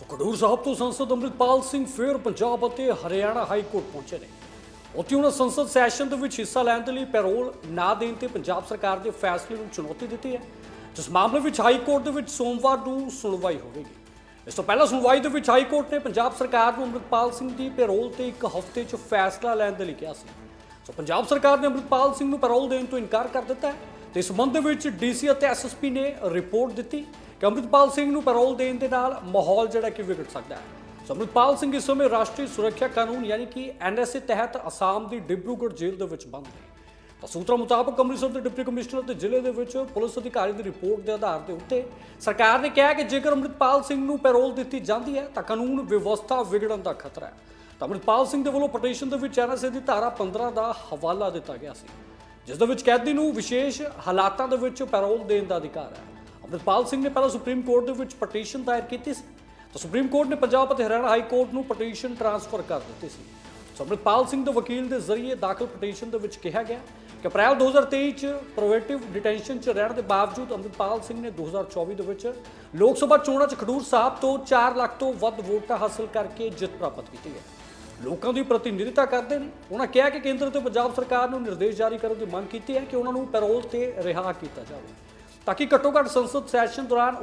ਸੋ ਖਡੂਰ ਸਾਹਿਬ ਤੋਂ ਸੰਸਦ ਅੰਮ੍ਰਿਤਪਾਲ ਸਿੰਘ ਫਿਰ ਪੰਜਾਬ ਅਤੇ ਹਰਿਆਣਾ ਹਾਈ ਕੋਰਟ ਪਹੁੰਚੇ ਨੇ। ਉੱਥੇ ਉਹਨਾਂ ਸੰਸਦ ਸੈਸ਼ਨ ਦੇ ਵਿੱਚ ਹਿੱਸਾ ਲੈਣ ਦੇ ਲਈ ਪੈਰੋਲ ਨਾ ਦੇਣ ਤੇ ਪੰਜਾਬ ਸਰਕਾਰ ਦੇ ਫੈਸਲੇ ਨੂੰ ਚੁਣੌਤੀ ਦਿੱਤੀ ਹੈ, ਜਿਸ ਮਾਮਲੇ ਵਿੱਚ ਹਾਈ ਕੋਰਟ ਦੇ ਵਿੱਚ ਸੋਮਵਾਰ ਨੂੰ ਸੁਣਵਾਈ ਹੋਵੇਗੀ। ਇਸ ਤੋਂ ਪਹਿਲਾਂ ਸੁਣਵਾਈ ਦੇ ਵਿੱਚ ਹਾਈ ਕੋਰਟ ਨੇ ਪੰਜਾਬ ਸਰਕਾਰ ਨੂੰ ਅੰਮ੍ਰਿਤਪਾਲ ਸਿੰਘ ਦੀ ਪੈਰੋਲ ਤੇ ਇੱਕ ਹਫ਼ਤੇ 'ਚ ਫੈਸਲਾ ਲੈਣ ਦੇ ਲਈ ਕਿਹਾ ਸੀ। ਸੋ ਪੰਜਾਬ ਸਰਕਾਰ ਨੇ ਅੰਮ੍ਰਿਤਪਾਲ ਸਿੰਘ ਨੂੰ ਪੈਰੋਲ ਦੇਣ ਤੋਂ ਇਨਕਾਰ ਕਰ ਦਿੱਤਾ ਹੈ ਤੇ ਇਸ ਸੰਬੰਧ ਦੇ ਵਿੱਚ ਡੀਸੀ ਅਤੇ ਐਸਐਸਪੀ ਨੇ ਰਿਪੋਰਟ ਦਿੱਤੀ। ਕਿ ਅੰਮ੍ਰਿਤਪਾਲ ਸਿੰਘ ਨੂੰ ਪੈਰੋਲ ਦੇਣ ਦੇ ਨਾਲ ਮਾਹੌਲ ਜਿਹੜਾ ਕਿ ਵਿਗੜ ਸਕਦਾ ਹੈ। ਸੋ ਅੰਮ੍ਰਿਤਪਾਲ ਸਿੰਘ ਇਸ ਸਮੇਂ ਰਾਸ਼ਟਰੀ ਸੁਰੱਖਿਆ ਕਾਨੂੰਨ ਯਾਨੀ ਕਿ ਐਨਐਸਏ ਤਹਿਤ ਅਸਾਮ ਦੀ ਡਿਬਰੂਗੜ੍ਹ ਜੇਲ੍ਹ ਦੇ ਵਿੱਚ ਬੰਦ ਨੇ। ਤਾਂ ਸੂਤਰਾਂ ਮੁਤਾਬਕ ਅੰਮ੍ਰਿਤਸਰ ਦੇ ਡਿਪਟੀ ਕਮਿਸ਼ਨਰ ਤੇ ਜ਼ਿਲ੍ਹੇ ਦੇ ਵਿੱਚ ਪੁਲਿਸ ਅਧਿਕਾਰੀ ਦੀ ਰਿਪੋਰਟ ਦੇ ਆਧਾਰ ਦੇ ਉੱਤੇ ਸਰਕਾਰ ਨੇ ਕਿਹਾ ਕਿ ਜੇਕਰ ਅੰਮ੍ਰਿਤਪਾਲ ਸਿੰਘ ਨੂੰ ਪੈਰੋਲ ਦਿੱਤੀ ਜਾਂਦੀ ਹੈ ਤਾਂ ਕਾਨੂੰਨ ਵਿਵਸਥਾ ਵਿਗੜਨ ਦਾ ਖਤਰਾ ਹੈ। ਤਾਂ ਅੰਮ੍ਰਿਤਪਾਲ ਸਿੰਘ ਦੇ ਵੱਲੋਂ ਪਟੀਸ਼ਨ ਦੇ ਵਿੱਚ ਐਨਐਸਏ ਦੀ ਧਾਰਾ 15 ਦਾ ਹਵਾਲਾ ਦਿੱਤਾ ਗਿਆ ਸੀ, ਜਿਸ ਦੇ ਵਿੱਚ ਕੈਦੀ ਨੂੰ ਵਿਸ਼ੇਸ਼ ਹਾਲਾਤਾਂ ਦੇ ਵਿੱਚ ਪੈਰੋਲ ਦੇਣ ਦਾ ਅਧਿਕਾਰ ਹੈ। ਅੰਮ੍ਰਿਤਪਾਲ ਸਿੰਘ ਨੇ ਪਹਿਲਾਂ ਸੁਪਰੀਮ ਕੋਰਟ ਦੇ ਵਿੱਚ ਪਟੀਸ਼ਨ ਦਾਇਰ ਕੀਤੀ ਸੀ। ਤਾਂ ਸੁਪਰੀਮ ਕੋਰਟ ਨੇ ਪੰਜਾਬ ਅਤੇ ਹਰਿਆਣਾ ਹਾਈ ਕੋਰਟ ਨੂੰ ਪਟੀਸ਼ਨ ਟ੍ਰਾਂਸਫਰ ਕਰ ਦਿੱਤੀ ਸੀ। ਸੋ ਅੰਮ੍ਰਿਤਪਾਲ ਸਿੰਘ ਦੇ ਵਕੀਲ ਦੇ ਜ਼ਰੀਏ ਦਾਖਲ ਪਟੀਸ਼ਨ ਦੇ ਵਿੱਚ ਕਿਹਾ ਗਿਆ ਕਿ ਅਪ੍ਰੈਲ 2023 ਚ ਪ੍ਰੋਵੇਟਿਵ ਡਿਟੈਂਸ਼ਨ ਚ ਰਹਿਣ ਦੇ ਬਾਵਜੂਦ ਅੰਮ੍ਰਿਤਪਾਲ ਸਿੰਘ ਨੇ 2024 ਦੇ ਵਿੱਚ ਲੋਕ ਸਭਾ ਚੋਣਾਂ ਚ ਖਡੂਰ ਸਾਹਿਬ ਤੋਂ 4 ਲੱਖ ਤੋਂ ਵੱਧ ਵੋਟਾਂ ਹਾਸਲ ਕਰਕੇ ਜਿੱਤ ਪ੍ਰਾਪਤ ਕੀਤੀ ਹੈ। ਲੋਕਾਂ ਦੀ ਪ੍ਰਤੀਨਿਧਤਾ ਕਰਦੇ ਨੇ। ਉਹਨਾਂ ਕਿਹਾ ਕਿ ਕੇਂਦਰ ਤੇ ਪੰਜਾਬ ਸਰਕਾਰ ਨੂੰ ਨਿਰਦੇਸ਼ ਜਾਰੀ ਕਰਨ ਦੀ ਮੰਗ ਕੀਤੀ ਹੈ ਕਿ ਉਹਨਾਂ ਨੂੰ ਪੈਰੋਲ ਤੇ ਰਿਹਾ ਕੀਤਾ ਜਾਵੇ। ਤਾਂ ਕਿ ਘੱਟੋ ਘੱਟ ਸੰਸਦ ਸੈਸ਼ਨ ਦੌਰਾਨ